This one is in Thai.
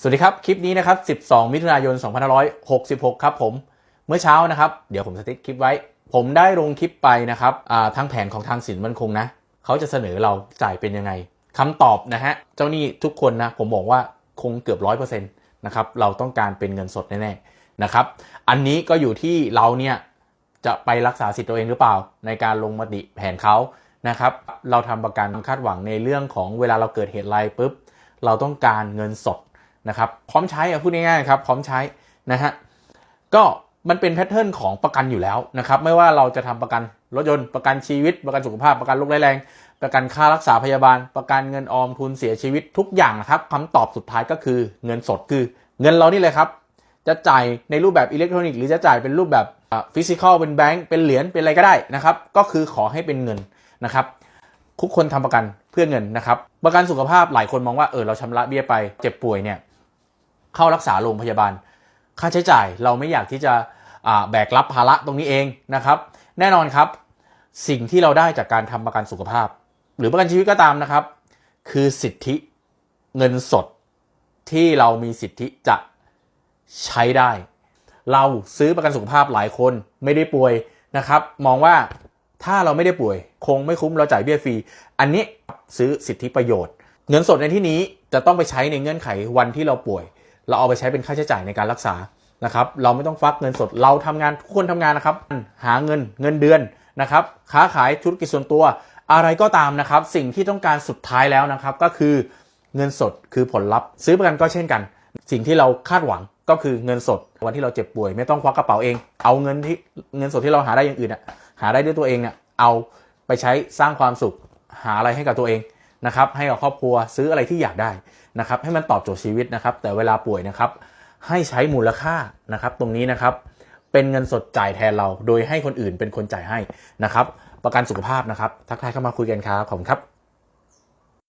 สวัสดีครับ คลิปนี้นะครับ 12 มิถุนายน 2566 ครับผม เมื่อเช้านะครับ เดี๋ยวผมสติ๊กคลิปไว้ ผมได้ลงคลิปไปนะครับทางแผนของทางสินมันคงนะ เขาจะเสนอเราจ่ายเป็นยังไงคำตอบนะฮะ เจ้าหนี้ทุกคนนะ ผมบอกว่าคงเกือบร้อยเปอร์เซ็นต์นะครับ เราต้องการเป็นเงินสดแน่ๆนะครับ อันนี้ก็อยู่ที่เราเนี่ยจะไปรักษาสิทธิ์ตัวเองหรือเปล่า ในการลงมติแผนเขานะครับ เราทำประกันคาดหวังในเรื่องของเวลาเราเกิดเหตุอะไรปุ๊บ เราต้องการเงินสด นะครับพร้อมใช้อะพูดง่ายๆครับพร้อมใช้นะฮะก็มันเป็นแพทเทิร์นของประกันอยู่แล้วนะครับไม่ว่าเราจะทำประกันรถยนต์ประกันชีวิต ประกันสุขภาพประกันโรคร้ายแรง ประกันค่ารักษาพยาบาล ประกันเงินออมทุนเสียชีวิตทุกอย่างนะครับคำตอบสุดท้ายก็คือเงินสดคือ เงินเรานี่เลยครับ จะจ่ายในรูปแบบอิเล็กทรอนิกส์หรือจะจ่ายเป็นรูปแบบฟิสิกอลเป็นแบงก์เป็นเหรียญเป็นอะไรก็ได้นะครับก็คือขอให้เป็นเงินนะครับทุกคนทำประกันเพื่อเงินนะครับประกันสุขภาพหลายคนมองว่าเออเราชำระเบี้ยไปเจ็บป่วยเนี่ย เข้ารักษาโรงพยาบาล ค่าใช้จ่ายเราไม่อยากที่จะแบกรับภาระตรงนี้เองนะครับ แน่นอนครับสิ่งที่เราได้จากการทำประกันสุขภาพ หรือประกันชีวิตก็ตามนะครับ คือสิทธิเงินสดที่เรามีสิทธิจะใช้ได้ เราซื้อประกันสุขภาพหลายคนไม่ได้ป่วยนะครับ มองว่าถ้าเราไม่ได้ป่วย คงไม่คุ้มเราจ่ายเบี้ยฟรี อันนี้ซื้อสิทธิประโยชน์ เงินสดในที่นี้จะต้องไปใช้ในเงื่อนไขวันที่เราป่วย เราเอาไปใช้เป็นค่าใช้จ่ายในการรักษานะครับ เราไม่ต้องฟักเงินสด เราทำงานทุกคนทำงานนะครับ หาเงินเงินเดือนนะครับ ค้าขายธุรกิจส่วนตัว อะไรก็ตามนะครับ สิ่งที่ต้องการสุดท้ายแล้วนะครับ ก็คือเงินสดคือผลลัพธ์ ซื้อประกันก็เช่นกัน สิ่งที่เราคาดหวังก็คือเงินสด วันที่เราเจ็บป่วย ไม่ต้องควักกระเป๋าเอง เอาเงินที่เงินสดที่เราหาได้อย่างอื่นอะหาได้ด้วยตัวเองเนี่ยเอาไปใช้สร้างความสุขหาอะไรให้กับตัวเอง นะครับให้กับครอบครัวซื้ออะไรที่อยากได้นะครับให้มันตอบโจทย์ชีวิตนะครับ แต่เวลาป่วยนะครับให้ใช้มูลค่านะครับตรงนี้นะครับเป็นเงินสดจ่ายแทนเรา โดยให้คนอื่นเป็นคนจ่ายให้นะครับ ประกันสุขภาพนะครับ ทักทายเข้ามาคุยกันครับขอบคุณครับ